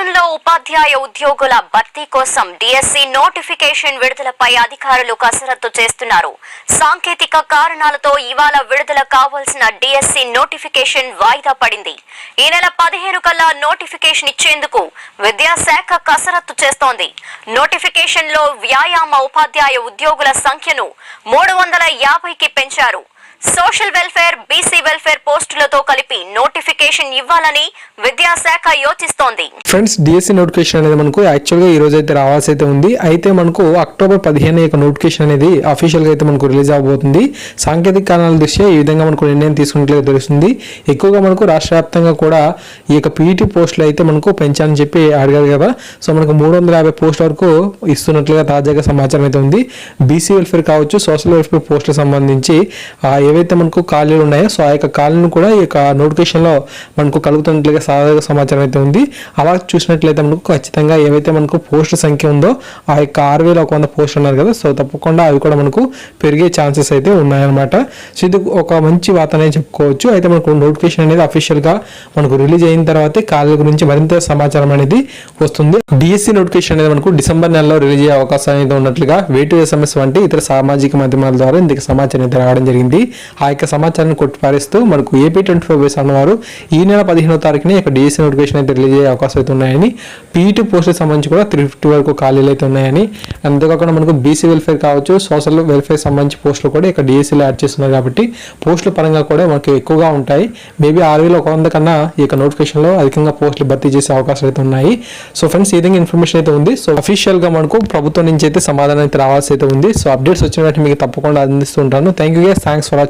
ఉపాధ్యాయ ఉద్యోగుల భర్తీ కోసం డిఎస్సి నోటిఫికేషన్ విడుదలపై అధికారులు కసరత్తు చేస్తున్నారు. సాంకేతిక కారణాలతో ఇవాళ విడుదల కావాల్సిన డిఎస్సి నోటిఫికేషన్ వాయిదా పడింది. ఈ నెల పదిహేను కల్లా నోటిఫికేషన్ ఇచ్చేందుకు విద్యాశాఖ కసరత్తు చేస్తోంది. నోటిఫికేషన్లో వ్యాయామ ఉపాధ్యాయ ఉద్యోగుల సంఖ్యను మూడు వందల యాభైకి పెంచారు. సోషల్ వెల్ఫేర్ బీసీ వెల్ఫేర్ పోస్టులతో కలిపి నోటిఫికేషన్ ఇవ్వాలని విద్యాశాఖ యోచిస్తోంది. ఫ్రెండ్స్ డిఎస్సి నోటిఫికేషన్ అనేది మనకు యాక్చువల్గా ఈ రోజు అయితే రావాల్సి అయితే ఉంది. అయితే మనకు అక్టోబర్ పదిహేను యొక్క నోటిఫికేషన్ అనేది అఫీషియల్గా అయితే మనకు రిలీజ్ అవబోతుంది. సాంకేతిక కారణాల దృష్ట్యా ఈ విధంగా మనకు నిర్ణయం తీసుకున్నట్లుగా తెలుస్తుంది. ఎక్కువగా మనకు రాష్ట్ర వ్యాప్తంగా కూడా ఈ యొక్క పీఈటీ పోస్టులు అయితే మనకు పెంచాలని చెప్పి అడిగారు కదా. సో మనకు మూడు వందల యాభై పోస్టుల వరకు ఇస్తున్నట్లుగా తాజాగా సమాచారం అయితే ఉంది. బీసీ వెల్ఫేర్ కావచ్చు సోషల్ వెల్ఫేర్ పోస్టులకు సంబంధించి ఆ, ఏవైతే మనకు ఖాళీలు ఉన్నాయో సో ఆ యొక్క ఖాళీలను కూడా ఈ యొక్క నోటిఫికేషన్లో మనకు కలుగుతున్నట్లుగా సాధారణ సమాచారం అయితే ఉంది. అలా చూసినట్లయితే మనకు ఖచ్చితంగా ఏవైతే మనకు పోస్ట్ సంఖ్య ఉందో ఆ యొక్క ఆరు వేల ఒక వంద పోస్ట్ ఉన్నారు కదా సో తప్పకుండా అవి కూడా మనకు పెరిగే ఛాన్సెస్ అయితే ఉన్నాయన్నమాట. సో ఇది ఒక మంచి వార్తనే చెప్పుకోవచ్చు. అయితే మనకు నోటిఫికేషన్ అనేది అఫీషియల్గా మనకు రిలీజ్ అయిన తర్వాత ఖాళీల గురించి మరింత సమాచారం అనేది వస్తుంది. డిఎస్సి నోటిఫికేషన్ అనేది మనకు డిసెంబర్ నెలలో రిలీజ్ అయ్యే అవకాశం అయితే ఉన్నట్లుగా వేటు ఎస్ఎంఎస్ వంటి ఇతర సామాజిక మాధ్యమాల ద్వారా ఇందుకు సమాచారం అయితే రావడం జరిగింది. ఆ యొక్క సమాచారాన్ని కొట్టిపారేస్తూ మనకు ఏపీ ట్వంటీ ఫోర్ బేస్ అన్నవారు ఈ నెల పదిహేనో తారీఖున ఇక డిఎస్సీ నోటిఫికేషన్ అయితే రిలీజ్ అయ్యే అవకాశం అయితే ఉన్నాయని పీఈటీ పోస్టులకు సంబంధించి కూడా త్రీ ఫిఫ్టీ వరకు ఖాళీలు అయితే ఉన్నాయని అంతేకాకుండా మనకు బీసీ వెల్ఫేర్ కావచ్చు సోషల్ వెల్ఫేర్ సంబంధించి పోస్టులు కూడా ఇక్కడ డిఎస్సీలో యాడ్ చేస్తున్నారు కాబట్టి పోస్టుల పరంగా కూడా మనకి ఎక్కువగా ఉంటాయి. మేబీ ఆరు ఒక వంద కన్నా ఈ యొక్క నోటిఫికేషన్లో అధికంగా పోస్టులు భర్తీ చేసే అవకాశాలు అయితే ఉన్నాయి. సో ఫ్రెండ్స్ ఈ విధంగా ఇన్ఫర్మేషన్ అయితే ఉంది. సో అఫీషియల్గా మనకు ప్రభుత్వం నుంచి అయితే సమాధానం అయితే రావాల్సి అయితే ఉంది. సో అప్డేట్స్ వచ్చిన వెంటనే మీకు తప్పకుండా అందిస్తుంటాను thank you thanks for watching